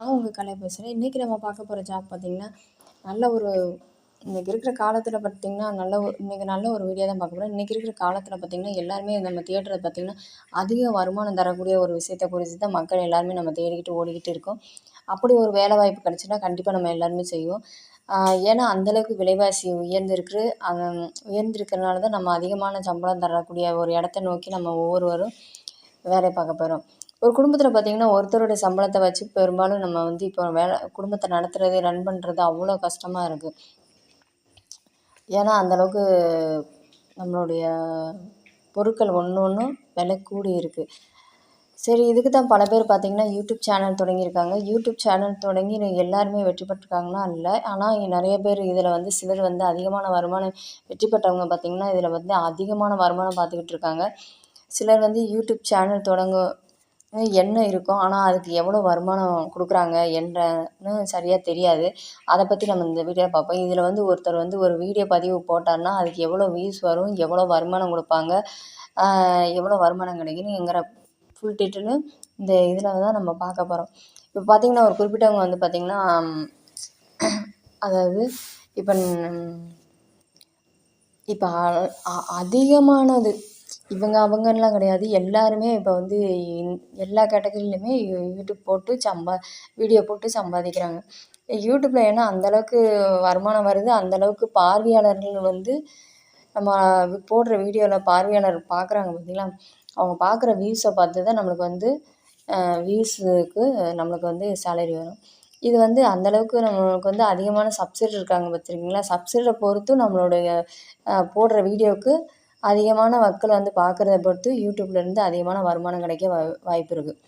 நான் உங்கள் கலை பேசுகிறேன் இன்றைக்கி நம்ம பார்க்க போகிற ஜாப் பார்த்திங்கன்னா நல்ல ஒரு இன்றைக்கி இருக்கிற காலத்தில் பார்த்திங்கன்னா நல்ல ஒரு இன்றைக்கி நல்ல ஒரு வீடியோ தான் பார்க்க போகிறோம் இன்றைக்கி இருக்கிற காலத்தில் பார்த்திங்கன்னா எல்லாருமே நம்ம தேடுறது பார்த்திங்கன்னா அதிக வருமானம் தரக்கூடிய ஒரு விஷயத்தை குறித்து தான் மக்கள் எல்லாருமே நம்ம தேடிக்கிட்டு ஓடிக்கிட்டு இருக்கோம். அப்படி ஒரு வேலை வாய்ப்பு கிடச்சின்னா கண்டிப்பாக நம்ம எல்லாருமே செய்வோம். ஏன்னா அந்தளவுக்கு விலைவாசி உயர்ந்திருக்கு. உயர்ந்திருக்கிறனால தான் நம்ம அதிகமான சம்பளம் தரக்கூடிய ஒரு இடத்த நோக்கி நம்ம ஒவ்வொருவரும் வேலை பார்க்க போகிறோம் ஒரு குடும்பத்தில் பார்த்திங்கன்னா ஒருத்தருடைய சம்பளத்தை வச்சு பெரும்பாலும் நம்ம வந்து இப்போ வேலை குடும்பத்தை நடத்துகிறது ரன் பண்ணுறது அவ்வளோ கஷ்டமாக இருக்குது ஏன்னா அந்தளவுக்கு நம்மளுடைய பொருட்கள் ஒன்று ஒன்றும் விலை கூடி இருக்குது சரி இதுக்கு தான் பல பேர் பார்த்திங்கன்னா யூடியூப் சேனல் தொடங்கியிருக்காங்க. யூடியூப் சேனல் தொடங்கி எல்லாருமே வெற்றி பெற்றிருக்காங்கன்னா இல்லை. ஆனால் நிறைய பேர் இதில் வந்து சிலர் வந்து அதிகமான வருமானம் வெற்றி பெற்றவங்க பார்த்திங்கன்னா இதில் வந்து அதிகமான வருமானம் பார்த்துக்கிட்டு இருக்காங்க. சிலர் வந்து யூடியூப் சேனல் தொடங்க என்ன இருக்கும்? ஆனால் அதுக்கு எவ்வளோ வருமானம் கொடுக்குறாங்க? என்றன்னு சரியாக தெரியாது. அதை பற்றி நம்ம இந்த வீடியோ பார்ப்போம். இதில் வந்து ஒருத்தர் வந்து ஒரு வீடியோ பதிவு போட்டார்னா அதுக்கு எவ்வளோ வியூஸ் வரும்? எவ்வளோ வருமானம் கொடுப்பாங்க? எவ்வளோ வருமானம் கிடைக்குதுங்கிற ஃபுல் டீட்டெயிலும் இந்த இதில் தான் நம்ம பார்க்க போகிறோம் இப்போ பார்த்திங்கன்னா ஒரு குறிப்பிட்டவங்க வந்து பார்த்திங்கன்னா அதாவது இப்போ இப்போ அதிகமானது இவங்க அவங்கன்லாம் கிடையாது. எல்லாருமே இப்போ வந்து எல்லா கேட்டகரியிலுமே யூடியூப் போட்டு சம்பா வீடியோ போட்டு சம்பாதிக்கிறாங்க. யூடியூப்பில் ஏன்னா அந்தளவுக்கு வருமானம் வருது. அந்தளவுக்கு பார்வையாளர்கள் வந்து நம்ம போடுற வீடியோவில் பார்வையாளர் பார்க்குறாங்க பார்த்தீங்களா அவங்க பார்க்குற வியூஸை பார்த்து தான் நம்மளுக்கு வந்து வியூஸுக்கு நம்மளுக்கு வந்து சேலரி வரும். இது வந்து அந்தளவுக்கு நம்மளுக்கு வந்து அதிகமான சப்சிடி இருக்காங்க பார்த்துருக்கீங்களா சப்சிடியை பொறுத்தும் நம்மளுடைய போடுற வீடியோவுக்கு அதிகமான மக்கள் வந்து பார்க்குறத பொறுத்து யூடியூப்லேருந்து அதிகமான வருமானம் கிடைக்க வா வாய்ப்பு இருக்குது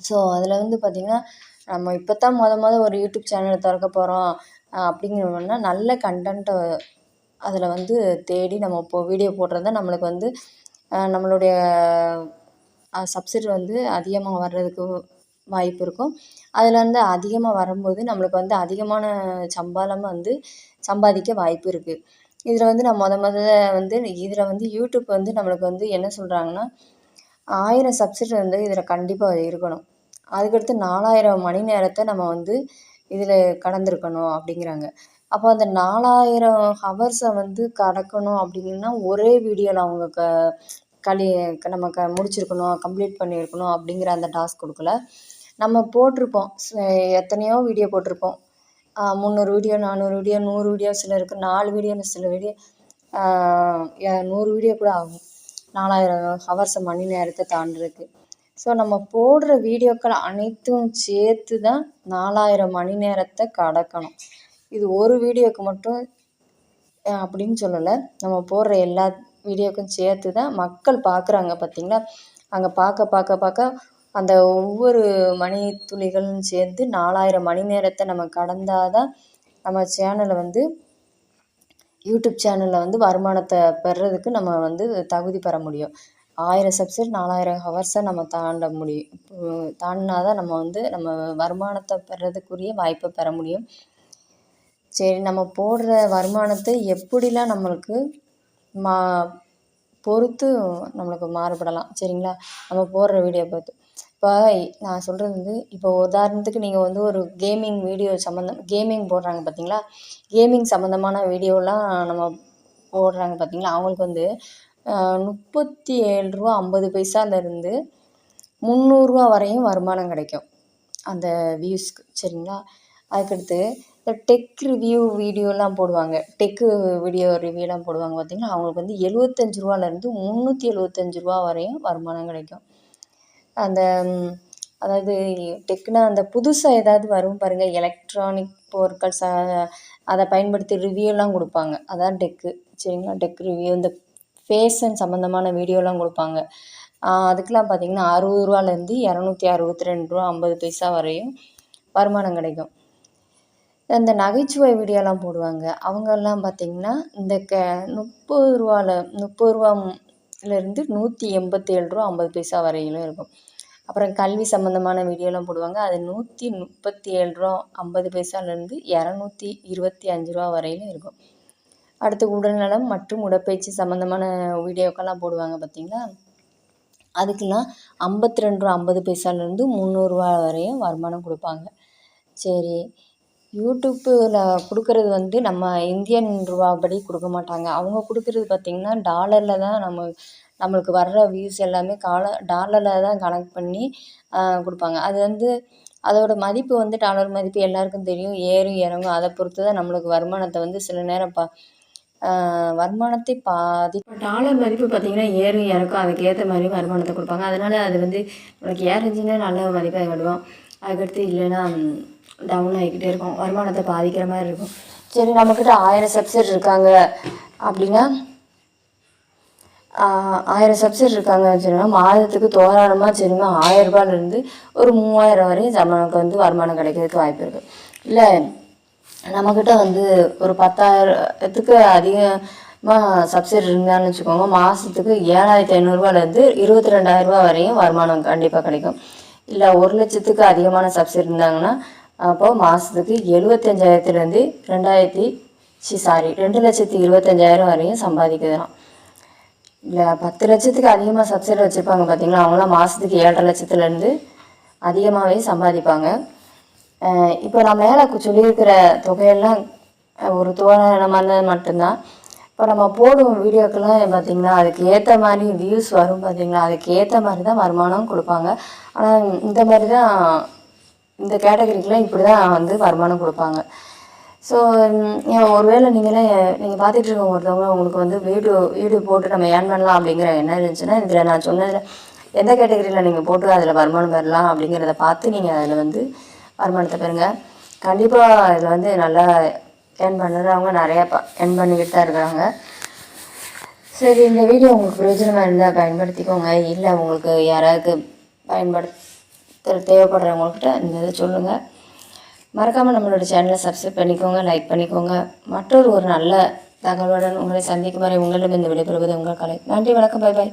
ஸோ அதில் வந்து பார்த்திங்கன்னா நம்ம இப்போ தான் மொதல் மொதல் ஒரு யூடியூப் சேனலை திறக்க போகிறோம் அப்படிங்கிறோம்னா நல்ல கண்டென்ட்டை அதில் வந்து தேடி நம்ம இப்போ வீடியோ போடுறது தான் நம்மளுக்கு வந்து நம்மளுடைய சப்சிடி வந்து அதிகமாக வர்றதுக்கு வாய்ப்பு இருக்கும். அதில் வந்து அதிகமாக வரும்போது நம்மளுக்கு வந்து அதிகமான சம்பளம் வந்து சம்பாதிக்க வாய்ப்பு இருக்குது இதில் வந்து நான் முத முதல்ல வந்து இதில் வந்து யூடியூப் வந்து நம்மளுக்கு வந்து என்ன சொல்கிறாங்கன்னா ஆயிரம் சப்ஸ்கிரைபர் வந்து இதில் கண்டிப்பாக இருக்கணும். அதுக்கடுத்து நாலாயிரம் மணி நேரத்தை நம்ம வந்து இதில் கடந்திருக்கணும் அப்படிங்கிறாங்க. அப்போ அந்த நாலாயிரம் ஹவர்ஸை வந்து கடக்கணும் அப்படின்னா ஒரே வீடியோவில் அவங்க க களி நம்ம க முடிச்சிருக்கணும் கம்ப்ளீட் பண்ணியிருக்கணும் அப்படிங்கிற அந்த டாஸ்க் கொடுக்கல. நம்ம போட்டிருப்போம். எத்தனையோ வீடியோ போட்டிருப்போம். முந்நூறு வீடியோ நானூறு வீடியோ நூறு வீடியோ சிலருக்கு நாலு வீடியோன்னு சில வீடியோ நூறு வீடியோ கூட ஆகும். நாலாயிரம் ஹவர்ஸை மணி நேரத்தை தாண்டிருக்கு. ஸோ நம்ம போடுற வீடியோக்கள் அனைத்தும் சேர்த்து தான் நாலாயிரம் மணி நேரத்தை கடக்கணும். இது ஒரு வீடியோவுக்கு மட்டும் அப்படின்னு சொல்லலை. நம்ம போடுற எல்லா வீடியோக்கும் சேர்த்து தான் மக்கள் பார்க்குறாங்க பார்த்தீங்களா? அங்கே பார்க்க பார்க்க பார்க்க அந்த ஒவ்வொரு மணி துளிகளும் சேர்ந்து நாலாயிரம் மணி நேரத்தை நம்ம கடந்தால் தான் நம்ம சேனலை வந்து யூடியூப் சேனலில் வந்து வருமானத்தை பெறுறதுக்கு நம்ம வந்து தகுதி பெற முடியும். ஆயிரம் சப்ஸ்கிரைப் நாலாயிரம் ஹவர்ஸை நம்ம தாண்ட முடியும். தாண்டினா தான் நம்ம வந்து நம்ம வருமானத்தை பெறதுக்குரிய வாய்ப்பை பெற முடியும். சரி நம்ம போடுற வருமானத்தை எப்படிலாம் நம்மளுக்கு மா பொறுத்து நம்மளுக்கு மாறுபடலாம். சரிங்களா? நம்ம போடுற வீடியோ பார்த்து இப்போ நான் சொல்கிறது வந்து இப்போ உதாரணத்துக்கு நீங்கள் வந்து ஒரு கேமிங் வீடியோ சம்மந்தம் கேமிங் போடுறாங்க பார்த்தீங்களா கேமிங் சம்மந்தமான வீடியோலாம் நம்ம போடுறாங்க பார்த்தீங்களா அவங்களுக்கு வந்து முப்பத்தி ஏழு ரூபா ஐம்பது பைசாலேருந்து முந்நூறுரூவா வரையும் வருமானம் கிடைக்கும். அந்த வியூஸ்க்கு சரிங்களா? அதுக்கடுத்து இந்த டெக் ரிவ்யூ வீடியோலாம் போடுவாங்க. டெக்கு வீடியோ ரிவ்யூலாம் போடுவாங்க பார்த்தீங்கன்னா அவங்களுக்கு வந்து எழுவத்தஞ்சு ரூபாலேருந்து முந்நூற்றி எழுவத்தஞ்சு ரூபா வரையும் வருமானம் கிடைக்கும். அந்த அதாவது டெக்னா அந்த புதுசாக ஏதாவது வரும் பாருங்கள் எலக்ட்ரானிக் பொருட்கள் ச அதை பயன்படுத்தி ரிவ்யூலாம் கொடுப்பாங்க. அதான் டெக்கு சரிங்களா? டெக் ரிவ்யூ இந்த ஃபேஷன் சம்மந்தமான வீடியோலாம் கொடுப்பாங்க. அதுக்கெலாம் பார்த்திங்கன்னா அறுபது ரூபாலேருந்து இரநூத்தி அறுபத்தி ரெண்டு ரூபா ஐம்பது பைசா வரையும் வருமானம் கிடைக்கும். இந்த நகைச்சுவை வீடியோலாம் போடுவாங்க. அவங்கெல்லாம் பார்த்திங்கன்னா இந்த க முப்பது ரூபாவில் முப்பது ரூபாலேருந்து நூற்றி எண்பத்தி ஏழு ரூபா ஐம்பது பைசா வரையிலும் இருக்கும். அப்புறம் கல்வி சம்மந்தமான வீடியோலாம் போடுவாங்க. அது நூற்றி முப்பத்தி ஏழு ரூபா ஐம்பது பைசாலேருந்து இரநூத்தி இருபத்தி அஞ்சு ரூபா வரையிலும் இருக்கும். அடுத்து உடல்நலம் மற்றும் உடற்பயிற்சி சம்மந்தமான வீடியோக்கெல்லாம் போடுவாங்க பார்த்தீங்களா அதுக்கெல்லாம் ஐம்பத்தி ரெண்டு ரூபா ஐம்பது பைசாலேருந்து முந்நூறுரூவா வரையும் வருமானம் கொடுப்பாங்க. சரி யூடியூப்பில் கொடுக்குறது வந்து நம்ம இந்தியன் ரூபாப்படி கொடுக்க மாட்டாங்க. அவங்க கொடுக்குறது பார்த்திங்கன்னா டாலரில் தான் நம்ம நம்மளுக்கு வர்ற வியூஸ் எல்லாமே கால டாலரில் தான் கனெக்ட் பண்ணி கொடுப்பாங்க. அது வந்து அதோடய மதிப்பு வந்து டாலர் மதிப்பு எல்லாருக்கும் தெரியும். ஏறும் இறங்கும். அதை பொறுத்து தான் நம்மளுக்கு வருமானத்தை வந்து சில நேரம் பா வருமானத்தை பாதி டாலர் மதிப்பு பார்த்திங்கன்னா ஏறும் இறக்கும் அதுக்கேற்ற மாதிரி வருமானத்தை கொடுப்பாங்க. அதனால் அது வந்து உனக்கு ஏறுச்சுன்னா நல்ல மதிப்பாக விடுவோம். அதுக்கடுத்து இல்லைன்னா டவுன் ஆகிக்கிட்டே இருக்கும். வருமானத்தை பாதிக்கிற மாதிரி இருக்கும். சரி நம்மக்கிட்ட ஆயிரம் சப்சிட் இருக்காங்க அப்படின்னா ஆயிரம் சப்சிட் இருக்காங்க வச்சுருங்க. மாதத்துக்கு தோராளமாக சரிங்க ஆயிரரூபாலேருந்து ஒரு மூவாயிரம் வரையும் நமக்கு வந்து வருமானம் கிடைக்கிறதுக்கு வாய்ப்பு இருக்குது இல்லை நம்மக்கிட்ட வந்து ஒரு பத்தாயிரத்துக்கு அதிகமாக சப்சிடி இருந்தான்னு வச்சுக்கோங்க. மாதத்துக்கு ஏழாயிரத்தி ஐநூறுரூவாலேருந்து இருபத்தி ரெண்டாயிரரூபா வரையும் வருமானம் கண்டிப்பாக கிடைக்கும். இல்லை ஒரு லட்சத்துக்கு அதிகமான சப்சிடி இருந்தாங்கன்னா அப்போது மாதத்துக்கு எழுபத்தஞ்சாயிரத்துலேருந்து ரெண்டாயிரத்தி சி சாரி ரெண்டு லட்சத்தி இருபத்தஞ்சாயிரம் வரையும் சம்பாதிக்கலாம். இல்லை பத்து லட்சத்துக்கு அதிகமாக சப்சிடி வச்சுருப்பாங்க பார்த்தீங்களா அவங்களாம் மாதத்துக்கு ஏழரை லட்சத்துலேருந்து அதிகமாகவே சம்பாதிப்பாங்க. இப்போ நான் மேலே சொல்லியிருக்கிற தொகையெல்லாம் ஒரு தோரணமானது மட்டும்தான். இப்போ நம்ம போடும் வீடியோக்கெல்லாம் பார்த்திங்கன்னா அதுக்கு ஏற்ற மாதிரி வியூஸ் வரும் பார்த்திங்களா அதுக்கு ஏற்ற மாதிரி தான் வருமானம் கொடுப்பாங்க. ஆனால் இந்த மாதிரி தான் இந்த கேட்டகரிக்கெலாம் இப்படி தான் வந்து வருமானம் கொடுப்பாங்க. ஸோ ஒருவேளை நீங்களே நீங்கள் பார்த்துட்டு இருக்க ஒருத்தவங்க உங்களுக்கு வந்து வீடு வீடு போட்டு நம்ம ஏன் பண்ணலாம் அப்படிங்கிற என்ன இருந்துச்சுன்னா இதில் நான் சொன்னதில் எந்த கேட்டகரியில் நீங்கள் போட்டு அதில் வருமானம் பெறலாம் அப்படிங்கிறத பார்த்து நீங்கள் அதில் வந்து வருமானத்தை பெறுங்க. கண்டிப்பாக இதில் வந்து நல்லா ஏர்ன் பண்ணுறவங்க நிறையா ப ஏர்ன் பண்ணிக்கிட்டு தான் இருக்கிறாங்க சரி இந்த வீடியோ உங்களுக்கு பிரயோஜனமாக இருந்தால் பயன்படுத்திக்கோங்க. இல்லை உங்களுக்கு யாராவது பயன்படுத்த தேவைப்படுறவங்கக்கிட்ட இந்த இதை சொல்லுங்கள் மறக்காமல் நம்மளோட சேனலை சப்ஸ்கிரைப் பண்ணிக்கோங்க லைக் பண்ணிக்கோங்க. மற்றொரு ஒரு நல்ல தகவலுடன் உங்களை சந்திக்கும் வரை உங்களிடம் இந்த விடைபெறுவது உங்கள் கலை. நன்றி வணக்கம் பை பாய்